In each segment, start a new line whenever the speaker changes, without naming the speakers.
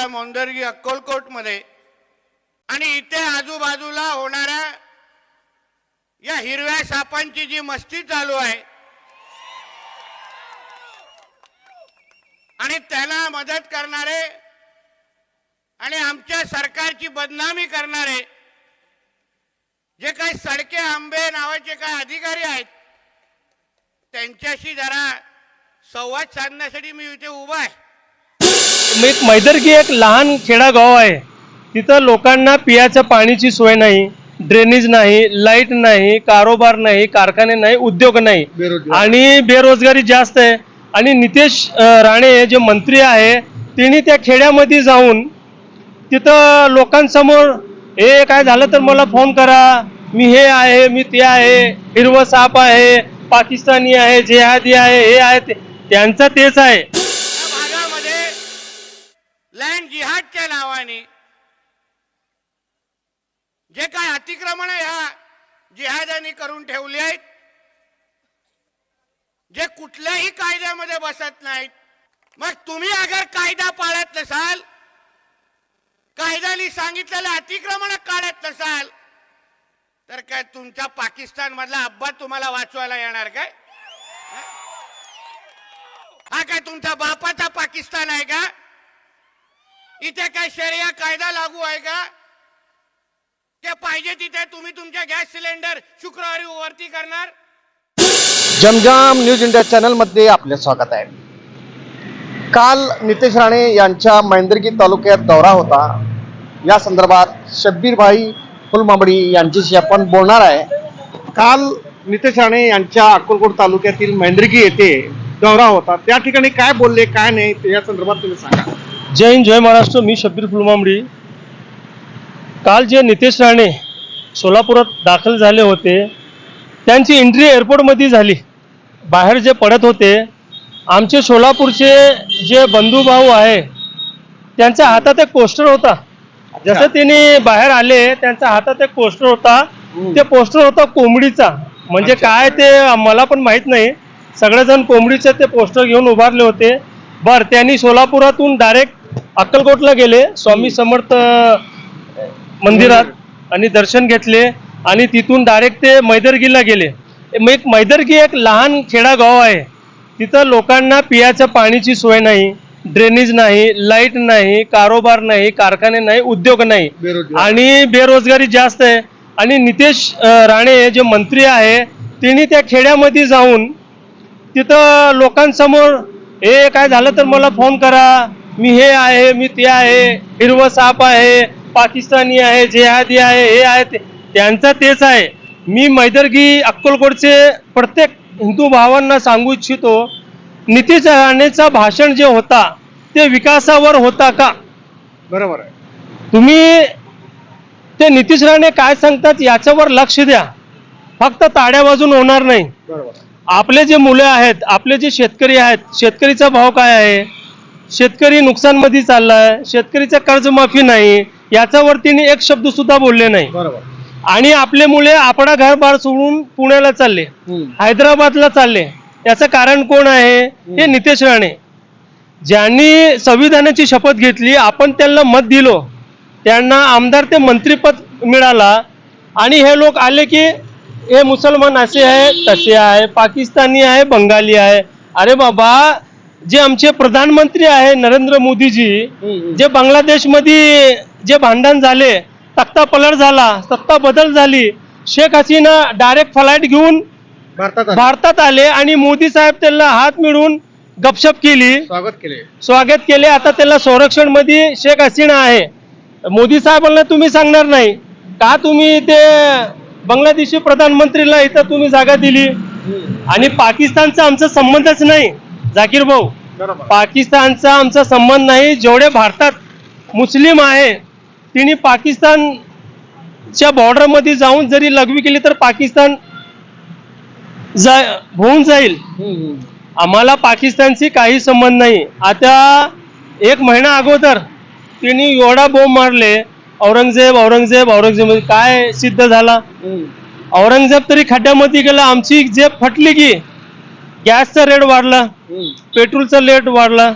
तालुका मोंदर्गी अक्कलकोटमध्ये. आणि इथे आजूबाजूला होणाऱ्या या हिरव्या सापांची जी मस्ती चालू आहे आणि त्याला मदत करणारे आणि आमच्या सरकारची बदनामी करणारे जे काही सडके आंबे नावाचे काही अधिकारी आहेत त्यांच्याशी जरा संवाद साधण्यासाठी मी इथे उभा आहे.
एक मैदरगी एक लहान खेडागाव आहे. तिथं लोकांना पियाच्या पाण्याची सोय नाही ड्रेनेज नाही लाइट नाही कारोबार नाही कारखाने नाही उद्योग नाही. आणि बेरोजगारी जास्त आहे. आणि नितेश राणे जे मंत्री आहे त्यांनी त्या खेड्यामध्ये जाऊन तिथं लोकांसमोर हे काय झालं तर मला फोन करा. मी हे आहे मी ते आहे हिरवं साप आहे पाकिस्तानी आहे जेहादी आहे हे आहे त्यांचं तेच आहे.
लँड जिहादच्या नावाने. जे काय अतिक्रमण ह्या जिहादांनी करून ठेवली आहेत जे कुठल्याही कायद्यामध्ये बसत नाहीत मग तुम्ही अगर कायदा पाळत नसाल कायद्याने सांगितलेलं अतिक्रमण काढत नसाल तर काय तुमच्या पाकिस्तान मधला अब्बा तुम्हाला वाचवायला येणार काय? हा? काय तुमचा बापाचा पाकिस्तान आहे का? इथे काय शरिया कायदा लागू आहे का? ते पाहिजे तिथे तुम्ही तुमच्या गॅस सिलेंडर शुक्रवारी वरती करणार.
जमजाम न्यूज इंडिया चॅनलमध्ये आपले स्वागत आहे. काल नितेश राणे यांच्या महेंद्रगी तालुक्यात दौरा होता. या संदर्भात शब्बीरभाई फुलमांबडी यांच्याशी आपण बोलणार आहे. काल नितेश राणे यांच्या अक्कलकोट तालुक्यातील महेंद्रगी येथे दौरा होता. त्या ठिकाणी काय बोलले काय नाही या संदर्भात तुम्ही सांगा.
जय हिंद जय महाराष्ट्र. मी शब्बीर फुलमांबडी. काल जे नितेश राणे सोलापुरात दाखल झाले होते त्यांची एंट्री एअरपोर्टमध्ये झाली. बाहेर जे पडत होते आमचे सोलापूरचे जे बंधुभाऊ आहे त्यांच्या हातात एक पोस्टर होता. जसं त्यांनी बाहेर आले त्यांच्या हातात एक पोस्टर होता. ते पोस्टर होता कोंबडीचा. म्हणजे. काय ते मला पण माहीत नाही. सगळेजण कोंबडीचे ते पोस्टर घेऊन उभारले होते. बर त्यांनी सोलापुरातून डायरेक्ट अक्कलकोटला गेले स्वामी समर्थ मंदिरात आणि दर्शन घेतले आणि तिथून डायरेक्ट ते मैदरगीला गेले. मग एक मैदरगी एक लहान खेडागाव आहे. तिथं लोकांना पियाच्या पाण्याची सोय नाही ड्रेनेज नाही लाइट नाही कारोबार नाही कारखाने नाही उद्योग नाही. आणि बेरोजगारी जास्त आहे. आणि नितेश राणे जे मंत्री आहे त्यांनी त्या खेड्यामध्ये जाऊन तिथं लोकांसमोर हे काय झालं तर मला फोन करा. मी हे आहे मी ते आहे हिरवं साप आहे पाकिस्तानी आहे जेहादी आहे हे आहे ते त्यांचं तेच आहे. मी मैदर्गी अक्कलकोटचे प्रत्येक हिंदू भावांना सांगू इच्छितो नितीश राणेचा भाषण जे होता ते विकासावर होता का?
बरोबर आहे.
तुम्ही ते नितीश राणे काय सांगतात याच्यावर लक्ष द्या. फक्त ताड्या वाजून होणार नाही.
बरोबर.
आपले जे मुलं आहेत आपले जे शेतकरी आहेत शेतकरीचा भाव काय आहे? शेतकरी नुकसानमध्ये चाललाय शेतकरीचा कर्जमाफी नाही याच्यावर तिने एक शब्द सुद्धा बोलले नाही.
बरोबर.
आणि आपले मुले आपणा घर बार सोडून पुण्याला चालले. हैदराबादला चालले. याचं कारण कोण आहे? हे नितेश राणे. ज्यांनी संविधानाची शपथ घेतली आपण त्यांना मत दिलो. त्यांना आमदार ते मंत्रीपद मिळाला. आणि हे लोक आले की हे मुसलमान असे आहे तसे आहे पाकिस्तानी आहे बंगाली आहे. अरे बाबा जे आमचे प्रधानमंत्री आहे नरेंद्र मोदीजी. जे बांगलादेशमध्ये जे भांडण झाले तख्ता पलट झाला सत्ता बदल झाली शेख हसीना डायरेक्ट फ्लाईट घेऊन
भारतात आले.
भारतात आले आणि मोदी साहेब त्यांना हात मिळून गपशप केली.
स्वागत केले.
स्वागत केले. आता त्याला संरक्षणमध्ये शेख हसीना आहे. मोदी साहेबांना तुम्ही सांगणार नाही. का तुम्ही ते बांगलादेशी प्रधानमंत्रीला इथं तुम्ही जागा दिली? आणि पाकिस्तानचा आमचा संबंधच नाही. जाकीर भाऊ पाकिस्तानचा आमचा संबंध नाही जेवढे भारतात मुस्लिम आहे तिने पाकिस्तानच्या बॉर्डरमध्ये जाऊन जरी लघवी केली तर पाकिस्तान जा होऊन जाईल. आम्हाला पाकिस्तानशी काही संबंध नाही आता एक महिना अगोदर तिने एवढा बोंब मारले औरंगजेब औरंगजेब औरंगजेब म्हणजे काय सिद्ध झाला. औरंगजेब तरी खड्ड्यामध्ये गेला आमची जेब फटली की गॅसचा रेट वाढला पेट्रोलचा रेट वाढला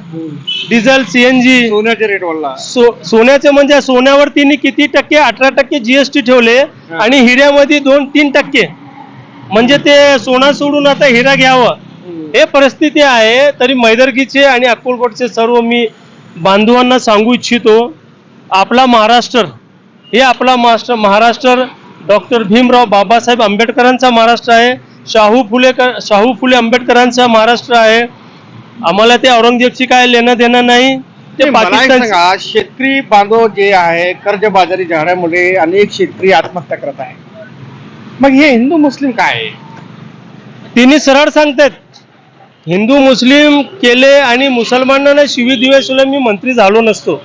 डिझेल सीएनजी
सोन्याचे रेट वाढला.
सो सोन्याचे म्हणजे सोन्यावर तिने किती टक्के अठरा टक्के जीएसटी ठेवले आणि हिऱ्यामध्ये दोन तीन टक्के. म्हणजे ते सोना सोडून आता हिरा घ्यावं. हे परिस्थिती आहे तरी मैदर्गीचे आणि अक्कलकोटचे सर्व मी बांधवांना सांगू इच्छितो आपला महाराष्ट्र हे आपला मास्टर महाराष्ट्र डॉक्टर भीमराव बाबासाहेब आंबेडकरांचा महाराष्ट्र आहे. शाहू फुले शाहू फुले आंबेडकरांचा महाराष्ट्र आहे. आम्हाला ते औरंगजेबची काय लेणं देणं नाही. ते
मला एक
पाकिस्तान
सांगा शेतकरी बांधव जे आहे कर्जबाजारी झाल्यामुळे अनेक शेतकरी आत्महत्या करत आहे मग हे हिंदू मुस्लिम काय आहे?
तिन्ही सरळ सांगतात. हिंदू मुस्लिम केले आणि मुसलमानांना शिवी दिव्याशिवाय मी मंत्री झालो नसतो.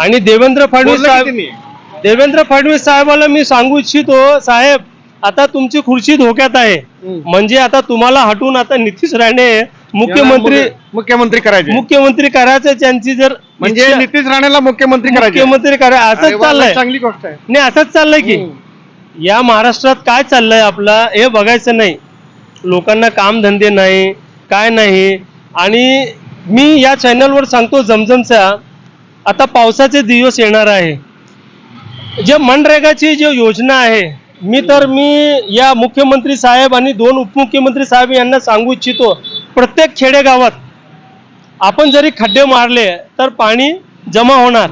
आणि देवेंद्र फडणवीस
बोललं
साहेब? देवेंद्र फडणवीस साहेबाला मी सांगू इच्छितो साहेब आता तुमची खुर्ची धोक्यात आहे. म्हणजे आता तुम्हाला हटून आता नितीश राणे मुख्यमंत्री
मुख्यमंत्री करायचे.
मुख्यमंत्री करायचं त्यांची जर
म्हणजे नितीश राणेला मुख्यमंत्री करायचे.
मुख्यमंत्री करा
अरे
असंच चाललंय.
चांगली गोष्ट आहे.
नाही असंच चाललंय की. या महाराष्ट्रात काय चाललंय आपला? हे बघायचं नाही. लोकांना काम धंदे नाही काय नाही. आणि मी या चॅनलवर सांगतो जमजमचा आता पावसाचे दिवस येणार आहे. जे मनरेगाची जी योजना आहे मी तर मी या मुख्यमंत्री साहेब आणि दोन उपमुख्यमंत्री साहेब यांना सांगू इच्छितो प्रत्येक खेडेगावात आपण जरी खड्डे मारले तर पाणी जमा होणार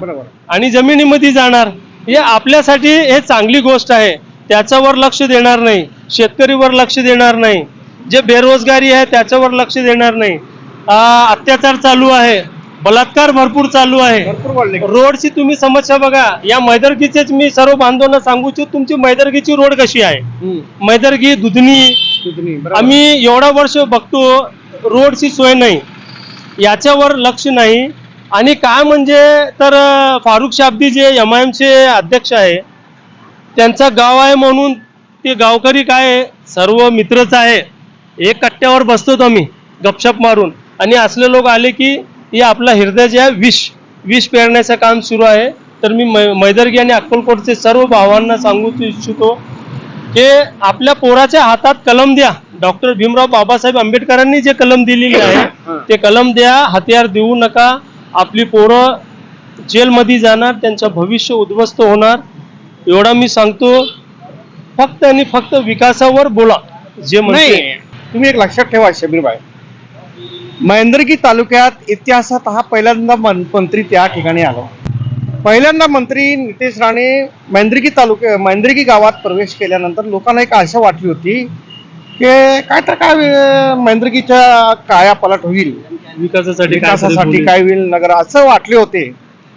आणि जमिनीमध्ये जाणार. हे आपल्यासाठी हे चांगली गोष्ट आहे. त्याच्यावर लक्ष देणार नाही. शेतकरीवर लक्ष देणार नाही. जे बेरोजगारी आहे त्याच्यावर लक्ष देणार नाही. अत्याचार चालू आहे. बलात्कार भरपूर चालू आहे.
भरपूर वाढले.
रोडची तुम्ही समस्या बघा या मैदर्गीचेच मी सर्व बांधवांना सांगू इच्छितो तुमची मैदर्गीची रोड कशी आहे?
हम्म.
मैदर्गी दुधनी.
दुधनी, बरोबर.
आम्ही एवढा वर्ष बघतो रोडची सोय नाही. याच्यावर लक्ष नाही. आणि काय म्हणजे तर अं, फारुख शाब्दी जे एम आय एमचे अध्यक्ष आहे त्यांचं गाव आहे म्हणून ते गावकरी काय आहे, सर्व मित्रच आहे. एक कट्ट्यावर बसतो आम्ही गपशप मारून. आणि असले लोक आले की हे आपला हृदय जे आहे विष विष पेरण्याचं काम सुरू आहे. तर मी मै मैदर्गी आणि अक्कलकोटचे सर्व भावांना सांगू इच्छितो की आपल्या पोराच्या हातात कलम द्या. डॉक्टर भीमराव बाबासाहेब आंबेडकरांनी जे कलम दिलेली आहे ते कलम द्या हत्यार देऊ नका. आपली पोरं जेलमध्ये जाणार त्यांचं भविष्य उद्ध्वस्त होणार. एवढा मी सांगतो. फक्त आणि फक्त विकासावर बोला. जे म्हणजे
तुम्ही एक लक्षात ठेवा शबीरबाई. महेंद्रगी तालुक्यात इतिहासात हा पहिल्यांदा मन- मंत्री त्या ठिकाणी आला. पहिल्यांदा मंत्री नितेश राणे महेंद्रगी तालुक्या महेंद्रगी गावात प्रवेश केल्यानंतर लोकांना एक आशा वाटली होती की काय तर काय महेंद्रगीच्या काया पलट होईल.
विकासासाठी काय
विकासासाठी काय होईल नगर असं वाटले होते.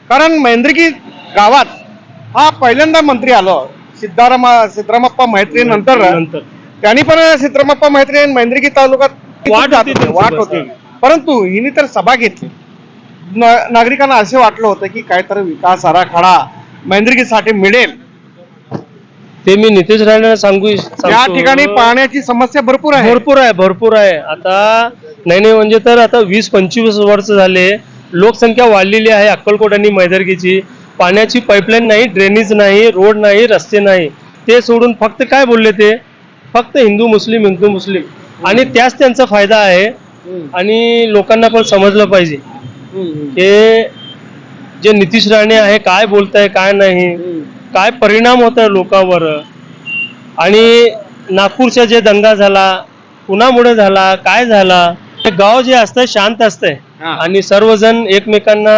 कारण महेंद्रगी गावात हा पहिल्यांदा मंत्री आलो. सिद्धारामा सिद्धरामप्पा मैत्री नंतर. त्यांनी पण सिद्धरामप्पा मैत्री महेंद्रगी तालुक्यात
वाट होती.
परंतु हिने तर सभा घेतली. न- नागरिकांना असे वाटलं होतं की काहीतरी विकास आराखडा महेंद्रगीसाठी मिळेल.
ते मी नितेश राणेला सांगू
या. ठिकाणी पाण्याची समस्या भरपूर आहे.
भरपूर आहे भरपूर आहे. आता नाही नाही म्हणजे तर आता वीस पंचवीस वर्ष झाले. लोकसंख्या वाढलेली आहे अक्कलकोट आणि मैदर्गीची. पाण्याची पाईपलाईन नाही ड्रेनेज नाही रोड नाही रस्ते नाही. ते सोडून फक्त काय बोलले ते? फक्त हिंदू मुस्लिम हिंदू मुस्लिम. आणि त्याच त्यांचा फायदा आहे. आणि लोकांना पण समजलं पाहिजे. हे जे नितीश राणे आहे काय बोलताय काय नाही काय परिणाम होत आहे लोकांवर? आणि नागपूरचा जे दंगा झाला कुणामुळे झाला काय झाला हे गाव जे असतं शांत असतंय. आणि सर्वजण एकमेकांना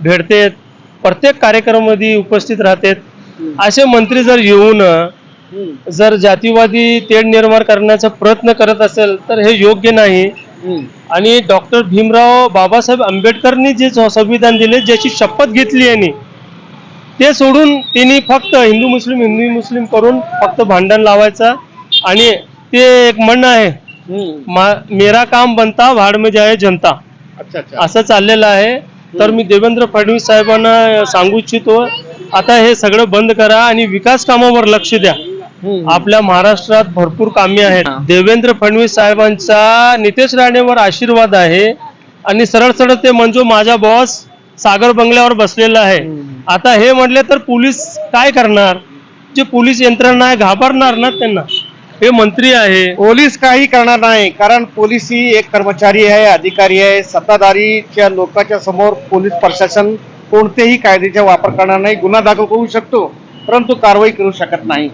भेटतेत प्रत्येक कार्यक्रमामध्ये उपस्थित राहतात. असे मंत्री जर येऊन जर जातीवादी तेढ निर्माण करण्याचा प्रयत्न करत असेल तर हे योग्य नाही. आणि डॉक्टर भीमराव बाबासाहेब आंबेडकरनी जे संविधान दिले ज्याची शपथ घेतली यांनी ते सोडून त्यांनी फक्त हिंदू मुस्लिम हिंदू मुस्लिम करून फक्त भांडण लावायचं. आणि ते एक म्हणणं आहे मा- मेरा काम बनता भाड में जाए जनता.
अच्छा अच्छा.
असं चाललेलं आहे. तर मी देवेंद्र फडणवीस साहेबांना सांगू इच्छितो आता हे सगळं बंद करा आणि विकास कामावर लक्ष द्या. आपल्या महाराष्ट्रात भरपूर कामे आहेत. देवेंद्र फडणवीस साहेबांचा नितेश राणेवर आशीर्वाद आहे आणि सरळ सरळ ते म्हणजे माझा बॉस सागर बंगल्यावर बसलेला आहे. आता हे म्हटले तर पोलीस काय करणार? जे पोलीस यंत्रणा आहे घाबरणार ना त्यांना? हे मंत्री आहे.
पोलीस काही करणार नाही कारण पोलीस ही एक कर्मचारी आहे अधिकारी आहे. सत्ताधारीच्या लोकांच्या समोर पोलीस प्रशासन कोणतेही कायद्याचा वापर करणार नाही. गुन्हा दाखल करू शकतो परंतु कारवाई करू शकत नाही.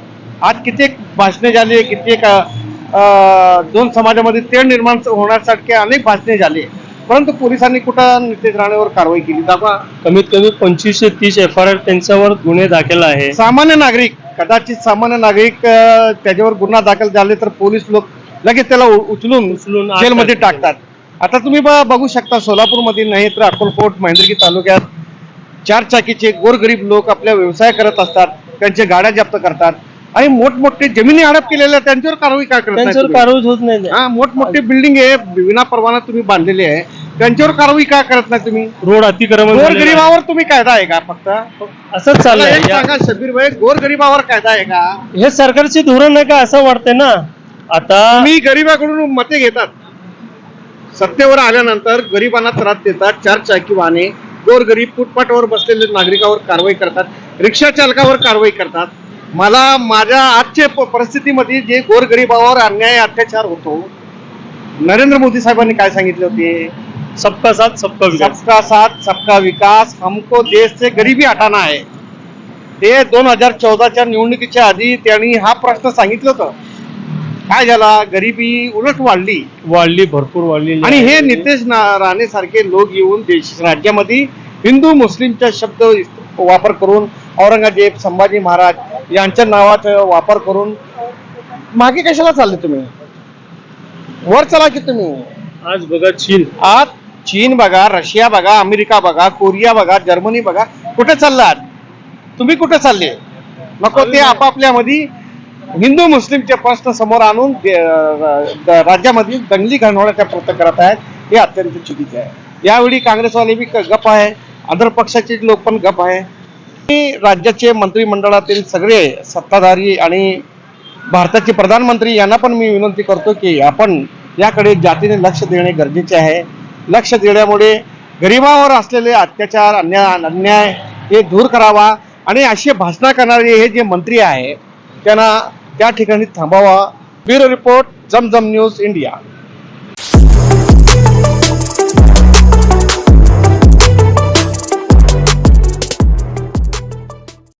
आज कित्येक भाषणे झाली कित्येक दोन समाजामध्ये तेढ निर्माण होण्यासारखे अनेक भाषणे झाली परंतु पोलिसांनी कुठं नितेश राणेवर कारवाई केली? दाखवा.
कमीत कमी पंचवीसशे तीस एफ आय आर त्यांच्यावर गुन्हे दाखल आहे.
सामान्य नागरिक कदाचित सामान्य नागरिक त्याच्यावर गुन्हा दाखल झाले तर पोलीस लोक लगेच त्याला उचलून
उचलून
जेलमध्ये
टाकतात.
आता तुम्ही बघू शकता सोलापूरमध्ये नाही तर अक्कलकोट महेंद्रगी तालुक्यात चार चाकीचे गोरगरीब लोक आपल्या व्यवसाय करत असतात. त्यांचे गाड्या जप्त करतात. आणि मोठमोठे जमिनी हडप केलेल्या त्यांच्यावर कारवाई काय करत नाही
त्यांच्यावर? कारवाई होत नाही
हा मोठमोठे बिल्डिंग आहे विना परवाना तुम्ही बांधलेले आहे. त्यांच्यावर कारवाई काय करत नाही तुम्ही?
रोड अतिक्रमण झालेलं आहे.
गोरगरिबावर तुम्ही कायदा आहे का फक्त?
असंच
मला
चाललंय
एक
या-
सांगा शबीर भाई गोरगरिबावर कायदा आहे का?
हे सरकारचे धोरण आहे का? असं वाटतंय ना. आता
तुम्ही गरिबाकडून मते घेतात. सत्तेवर आल्यानंतर गरिबांना त्रास देतात चार चाकी वाहने गोरगरीब फुटपाथवर बसलेले नागरिकावर कारवाई करतात रिक्षा चालकावर कारवाई करतात. मला माझ्या आजच्या परिस्थितीमध्ये जे गोरगरिबावर अन्याय अत्याचार होतो नरेंद्र मोदी साहेबांनी काय सांगितले होते?
सबका साथ सबका विकास.
सबका साथ सबका विकास हमको देश से गरीबी हटाना है. ते दोन हजार चौदाच्या निवडणुकीच्या आधी त्यांनी हा प्रश्न सांगितलं होतं. काय झाला? गरिबी उलट वाढली.
वाढली भरपूर वाढली.
आणि हे नितेश राणे सारखे लोक येऊन देश राज्यामध्ये हिंदू मुस्लिमचा शब्द वापर करून औरंगजेब संभाजी महाराज यांच्या नावाचा वापर करून मागे कशाला चालले तुम्ही? वर चला की तुम्ही.
आज बघा चीन.
आज चीन बघा रशिया बघा अमेरिका बघा कोरिया बघा जर्मनी बघा कुठे चाललात? तुम्ही कुठे चालले? नको ते आपापल्यामध्ये हिंदू मुस्लिमचे प्रश्न समोर आणून राज्यामध्ये दंगली घडवण्याचा प्रयत्न करत आहेत हे अत्यंत चुकीचे आहे. यावेळी काँग्रेसवाले बी गप आहे अदर पक्षाचे लोक पण गप आहे. राज्याचे मंत्रिमंडळातील सगळे सत्ताधारी आणि भारताचे प्रधानमंत्री यांना पण मी विनंती करतो की आपण याकडे जातीने लक्ष देणे गरजेचे आहे. लक्ष देण्यामुळे गरिबावर असलेले अत्याचार अन्याय अन्याय हे दूर करावा आणि अशी भाषणा करणारे हे जे मंत्री आहे त्यांना त्या ठिकाणी थांबावा. Bureau report Zamzam news India.